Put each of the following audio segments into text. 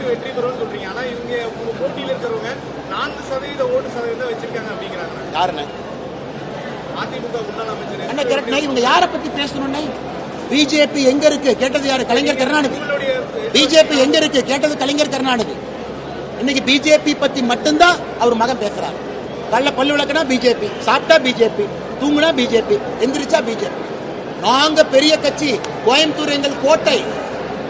ஓட்டு வெற்றி பெறும்னு சொல்றீங்க. ஆனா இவங்க போட்டியில் இருக்கிறவங்க நான்கு சதவீத ஓட்டு சதவீதம் வச்சிருக்காங்க அப்படிங்கிறாங்க. யாருண்ணே? அதிமுக முன்னாள் அமைச்சர் அண்ணா கரெக்ட்ண்ணா இவங்க யாரை பத்தி பேசணும்ண்ணே? பிஜேபி எங்க இருக்கு? கேட்டது யாரு? கலைஞர் கருணாநிதி. பிஜேபி எங்க இருக்கு? கேட்டது கலைஞர் கருணாநிதி. இன்னைக்கு பிஜேபி பத்தி மட்டும்தான் அவர் மகன் பேசுறாரு. கல்ல பல்லு விளக்குனா பிஜேபி சாப்பிட்டா பிஜேபி தூங்குனா பிஜேபி எந்திரிச்சா பிஜேபி. நாங்க பெரிய கட்சி கோயம்புத்தூர் எங்கள் கோட்டை.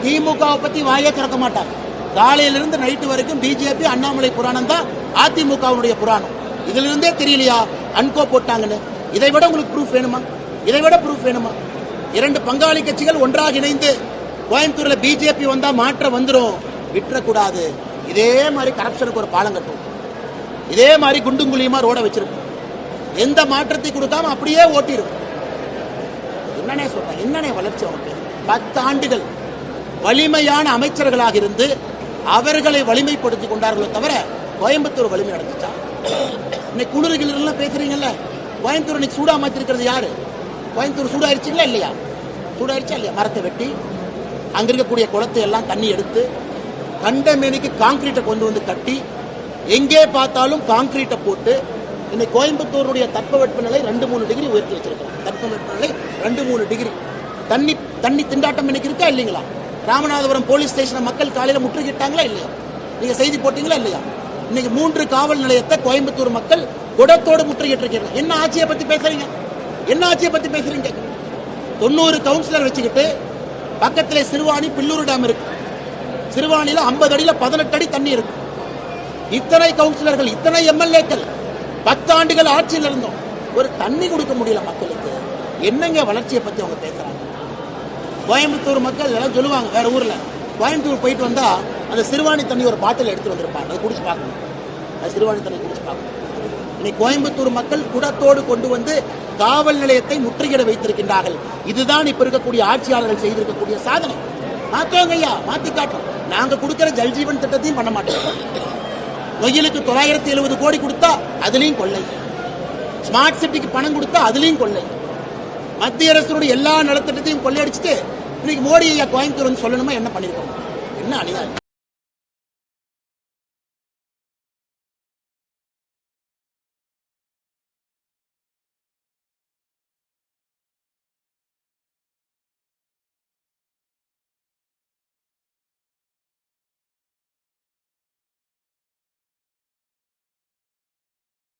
திமுகவை பத்தி வாயே திறக்க மாட்டாங்க. காலையில இருந்து நைட்டு வரைக்கும் பிஜேபி அண்ணாமலை புராணம் தான் அதிமுகவுடைய புராணம். இதுல இருந்தே தெரியலையா? அன்கோ போட்டாங்கன்னு. இதை விட உங்களுக்கு ப்ரூஃப் வேணுமா? இதை விட ப்ரூஃப் வேணுமா? இரண்டு பங்காளி கட்சிகள் ஒன்றாக இணைந்து கோயம்புத்தூர்ல பிஜேபி வந்தா மாற்றம் வந்துடும் விட்டுறக்கூடாது. இதே மாதிரி கரப்ஷனுக்கு ஒரு பாலம் கட்டும் இதே மாதிரி குண்டும் குழியுமா ரோட வச்சிருக்கும் எந்த மாற்றத்தை கொடுக்காம அப்படியே ஓட்டிருக்கும் என்னனே சொல்றேன். என்னனே வளர்ச்சி அவங்க பத்து ஆண்டுகள் வலிமையான அமைச்சர்களாக இருந்து அவர்களை வலிமைப்படுத்தி கொண்டார்களோ தவிர கோயம்புத்தூர் வலிமை அடைஞ்சிச்சா? இன்னைக்கு குளிர்கிளர்லாம் பேசுறீங்கல்ல கோயம்புத்தூர் இன்னைக்கு சூடா மாத்திருக்கிறது யாரு? கோயம்புத்தூர் சூடாயிருச்சுங்களா இல்லையா? சூடாயிருச்சா இல்லையா? மரத்தை வெட்டி அங்கே இருக்கக்கூடிய குளத்தை எல்லாம் தண்ணி எடுத்து கண்டமேனிக்கு காங்கிரீட்டை கொண்டு வந்து கட்டி எங்கே பார்த்தாலும் காங்கிரீட்டை போட்டு இன்னைக்கு கோயம்புத்தூருடைய தட்பவெப்ப நிலை ரெண்டு மூணு டிகிரி உயர்த்தி வச்சிருக்கிறோம் தட்பவெப்ப நிலை ரெண்டு மூணு டிகிரி. தண்ணி தண்ணி திண்டாட்டம் இன்னைக்கு இருக்கா இல்லைங்களா? ராமநாதபுரம் போலீஸ் ஸ்டேஷனை மக்கள் காலையில் முற்றுகிட்டாங்களா இல்லையா? நீங்கள் செய்தி போட்டீங்களா இல்லையா? இன்னைக்கு மூன்று காவல் நிலையத்தை கோயம்புத்தூர் மக்கள் குடத்தோடு முற்றுகிட்டு என்ன ஆட்சியை பற்றி பேசுறீங்க? என்ன ஆட்சியை பற்றி பேசுறீங்க தொண்ணூறு கவுன்சிலர் வச்சுக்கிட்டு பக்கத்தில் சிறுவாணி பில்லூர் டேம் இருக்கு. சிறுவாணியில் ஐம்பது அடியில் பதினெட்டு அடி தண்ணி இருக்கு. இத்தனை கவுன்சிலர்கள் இத்தனை எம்எல்ஏக்கள் பத்தாண்டுகள் ஆட்சியில் இருந்தோம். ஒரு தண்ணி கொடுக்க முடியல மக்களுக்கு. என்னங்க வளர்ச்சியை பற்றி அவங்க பேசுறாங்க? கோயம்புத்தூர் மக்கள் எல்லாம் சொல்லுவாங்க வேற ஊர்ல. கோயம்புத்தூர் போயிட்டு வந்தா அந்த சிறுவாணி தண்ணி ஒரு பாட்டில் எடுத்து வந்திருப்பாங்க. அதை குடிச்சு பார்க்கணும். அது சிறுவாணி தண்ணி குடிச்சு பார்க்கணும். இன்னைக்கு கோயம்புத்தூர் மக்கள் குடத்தோடு கொண்டு வந்து காவல் நிலையத்தை முற்றுகையிட வைத்திருக்கின்றார்கள். இதுதான் இப்ப இருக்கக்கூடிய ஆட்சியாளர்கள் செய்திருக்கக்கூடிய சாதனை. மாத்தோங்க ஐயா மாத்தி காட்டும் நாங்க கொடுக்கிற ஜல்ஜீவன் திட்டத்தையும் பண்ண மாட்டோம். நொய்யலுக்கு தொள்ளாயிரத்தி எழுபது கோடி கொடுத்தா அதுலயும் கொள்ளை. ஸ்மார்ட் சிட்டிக்கு பணம் கொடுத்தா அதுலயும் கொள்ளை. மத்திய அரசுடைய எல்லா நலத்திட்டத்தையும் கொள்ளையடிச்சுட்டு இன்னைக்கு மோடி ஐயா கோயம்புத்தூர் வந்து சொல்லணுமா? என்ன பண்ணிருக்கோம்? என்ன அநியாயம்?